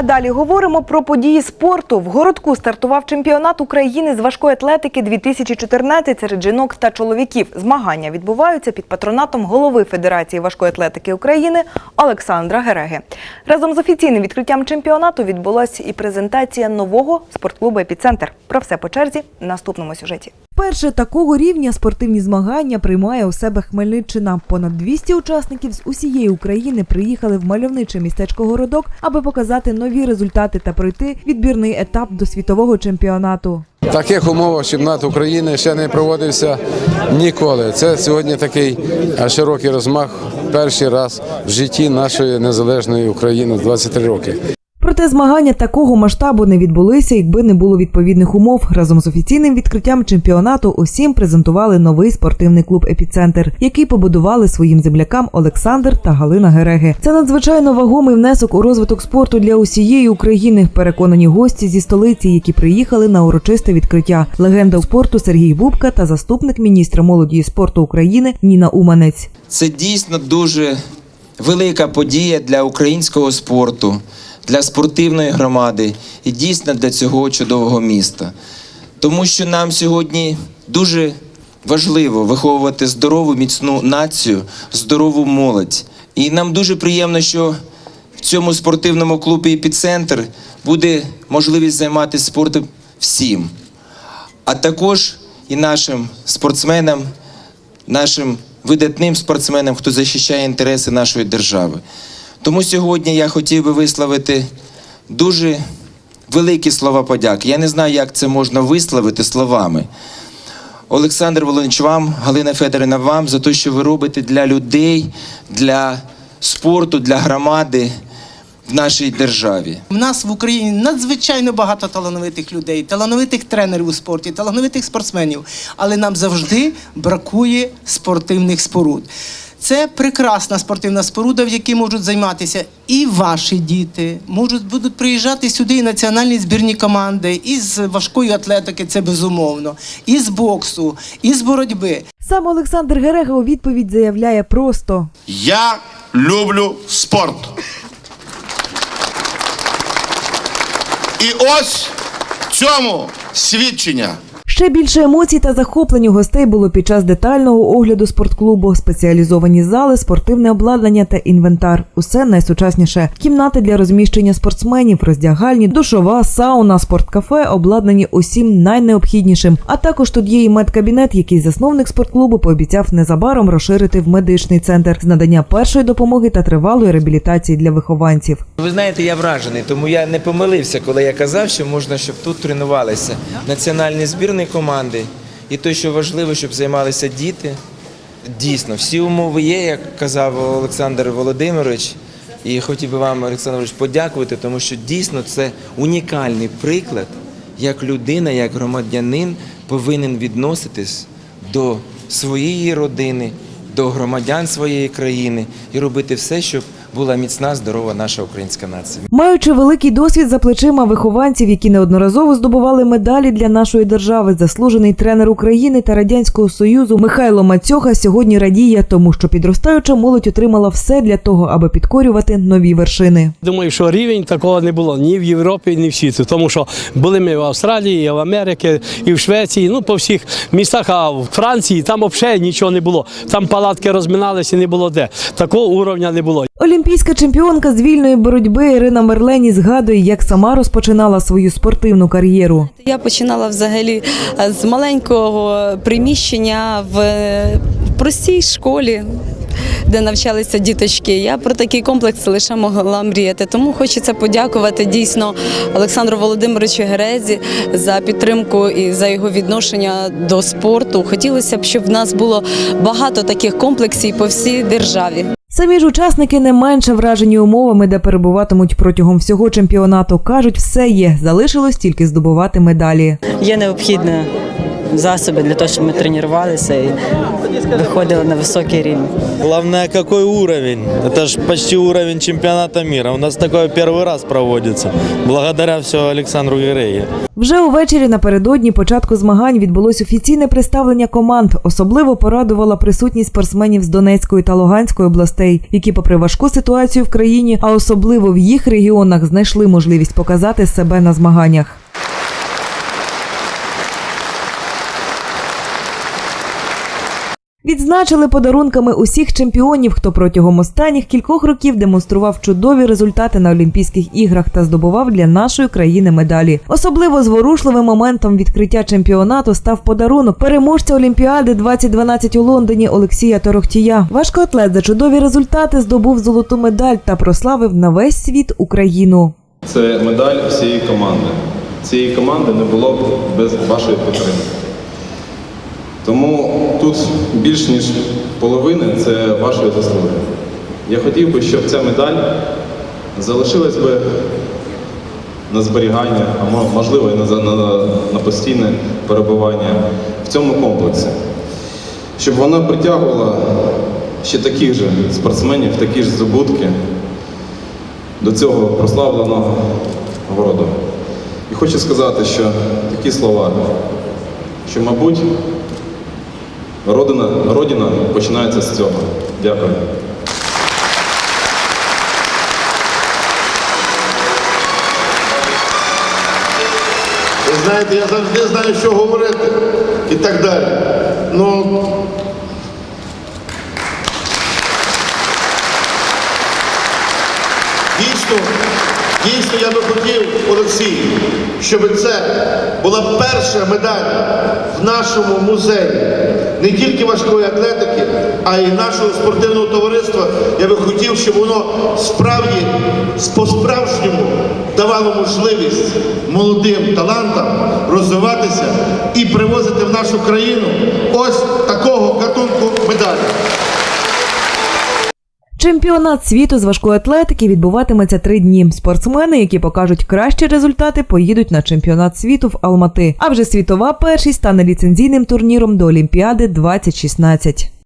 А далі говоримо про події спорту. В городку стартував чемпіонат України з важкої атлетики 2014 серед жінок та чоловіків. Змагання відбуваються під патронатом голови Федерації важкої атлетики України Олександра Гереги. Разом з офіційним відкриттям чемпіонату відбулася і презентація нового спортклубу Епіцентр. Про все по черзі в наступному сюжеті. Перше такого рівня спортивні змагання приймає у себе Хмельниччина. Понад 200 учасників з усієї України приїхали в мальовниче містечко Городок, аби показати нові результати та пройти відбірний етап до світового чемпіонату. Таких умовах чемпіонат України ще не проводився ніколи. Це сьогодні такий широкий розмах. Перший раз в житті нашої незалежної України 23 роки. Проте змагання такого масштабу не відбулися, якби не було відповідних умов. Разом з офіційним відкриттям чемпіонату усім презентували новий спортивний клуб Епіцентр, який побудували своїм землякам Олександр та Галина Гереги. Це надзвичайно вагомий внесок у розвиток спорту для усієї України. Переконані гості зі столиці, які приїхали на урочисте відкриття. Легенда спорту Сергій Бубка та заступник міністра молоді і спорту України Ніна Уманець. Це дійсно дуже велика подія для українського спорту, для спортивної громади і дійсно для цього чудового міста. Тому що нам сьогодні дуже важливо виховувати здорову, міцну націю, здорову молодь. І нам дуже приємно, що в цьому спортивному клубі «Епіцентр» буде можливість займатися спортом всім, а також і нашим спортсменам, нашим видатним спортсменам, хто захищає інтереси нашої держави. Тому сьогодні я хотів би висловити дуже великі слова подяки. Я не знаю, як це можна висловити словами. Олександр Володимирович, вам, Галина Федорівна, вам за те, що ви робите для людей, для спорту, для громади в нашій державі. У нас в Україні надзвичайно багато талановитих людей, талановитих тренерів у спорті, талановитих спортсменів, але нам завжди бракує спортивних споруд. Це прекрасна спортивна споруда, в якій можуть займатися і ваші діти, можуть будуть приїжджати сюди і національні збірні команди, і з важкої атлетики, це безумовно, і з боксу, і з боротьби. Сам Олександр Герега у відповідь заявляє просто. Я люблю спорт. І ось в цьому свідчення. Ще більше емоцій та захоплень у гостей було під час детального огляду спортклубу, спеціалізовані зали, спортивне обладнання та інвентар. Усе найсучасніше. Кімнати для розміщення спортсменів, роздягальні, душова, сауна, спорткафе обладнані усім найнеобхіднішим. А також тут є і медкабінет, який засновник спортклубу пообіцяв незабаром розширити в медичний центр з надання першої допомоги та тривалої реабілітації для вихованців. Ви знаєте, я вражений, тому я не помилився, коли я казав, що можна, щоб тут тренувалися національні збірні команди. І те, що важливо, щоб займалися діти. Дійсно, всі умови є, як казав Олександр Володимирович. І хотів би вам, Олександр подякувати, тому що дійсно це унікальний приклад, як людина, як громадянин повинен відноситись до своєї родини, до громадян своєї країни і робити все, щоб була міцна, здорова наша українська нація. Маючи великий досвід за плечима вихованців, які неодноразово здобували медалі для нашої держави, заслужений тренер України та радянського союзу Михайло Мацьоха сьогодні радіє, тому що підростаюча молодь отримала все для того, аби підкорювати нові вершини. Думаю, що рівень такого не було ні в Європі, ні в світі. Тому що були ми в Австралії, і в Америці, і в Швеції, ну по всіх містах, а в Франції там взагалі нічого не було. Там палатки розминалися, не було де. Такого уровня не було. Олімпійська чемпіонка з вільної боротьби Ірина Мерлені згадує, як сама розпочинала свою спортивну кар'єру. Я починала взагалі е, з маленького приміщення в е, простій школі. Де навчалися діточки, я про такий комплекс лише могла мріяти. Тому хочеться подякувати дійсно Олександру Володимировичу Герезі за підтримку і за його відношення до спорту. Хотілося б, щоб в нас було багато таких комплексів по всій державі. Самі ж учасники не менше вражені умовами, де перебуватимуть протягом всього чемпіонату. кажуть, все є. Залишилось тільки здобувати медалі. Є необхідне засоби для того, щоб ми тренувалися і виходили на високий рівень. Главное, какой уровень. Это же почти уровень чемпионата мира. У нас такое первый раз проводится. Благодаря все Александру Гиреге. Вже увечері напередодні початку змагань відбулось офіційне представлення команд. Особливо порадувала присутність спортсменів з Донецької та Луганської областей, які, попри важку ситуацію в країні, а особливо в їх регіонах, знайшли можливість показати себе на змаганнях. Відзначили подарунками усіх чемпіонів, хто протягом останніх кількох років демонстрував чудові результати на Олімпійських іграх та здобував для нашої країни медалі. Особливо зворушливим моментом відкриття чемпіонату став подарунок переможця Олімпіади 2012 у Лондоні Олексія Торохтія. Важкоатлет за чудові результати здобув золоту медаль та прославив на весь світ Україну. Це медаль всієї команди. Цієї команди не було б без вашої підтримки. Тому тут більш ніж половини це вашої заслуги. Я хотів би, щоб ця медаль залишилась би на зберігання, а можливо і на, на, на постійне перебування в цьому комплексі. Щоб вона притягувала ще таких же спортсменів, такі ж здобутки до цього прославленого городу. І хочу сказати, що такі слова, що, мабуть, родина, родина починається з цього. Дякую. Ви знаєте, я завжди знаю, що говорити і так далі. Ну, дійсно, дійсно я би хотів, Олексій, щоб це була перша медаль в нашому музеї не тільки важкої атлетики, а й нашого спортивного товариства. Я би хотів, щоб воно справді по-справжньому давало можливість молодим талантам розвиватися і привозити в нашу країну ось такого гатунку медалі. Чемпіонат світу з важкої атлетики відбуватиметься три дні. Спортсмени, які покажуть кращі результати, поїдуть на чемпіонат світу в Алмати. А вже світова першість стане ліцензійним турніром до Олімпіади 2016.